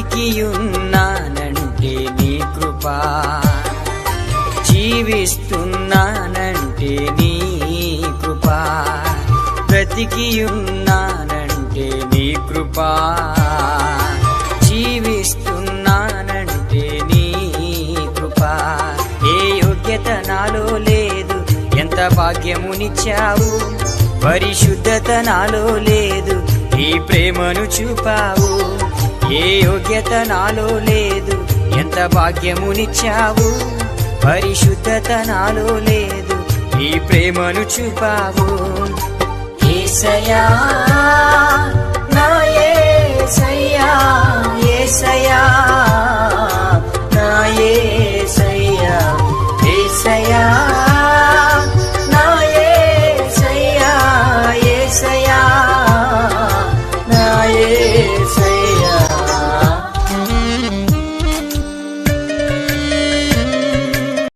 బ్రతికియున్నానంటే నీ కృపా. జీవిస్తున్నానంటే నీ కృపా. బ్రతికియున్నానంటే నీ కృపా. జీవిస్తున్నానంటే నీ కృపా. ఏ యోగ్యత నాలో లేదు ఎంత భాగ్యమునిచ్చావు? పరిశుద్ధత నాలో లేదు ఈ ప్రేమను చూపావు. ఏ యోగ్యత నాలో లేదు? ఎంత భాగ్యమునిచ్చావు పరిశుద్ధత నాలో లేదు. ఈ ప్రేమను చూపావు. ఏసయా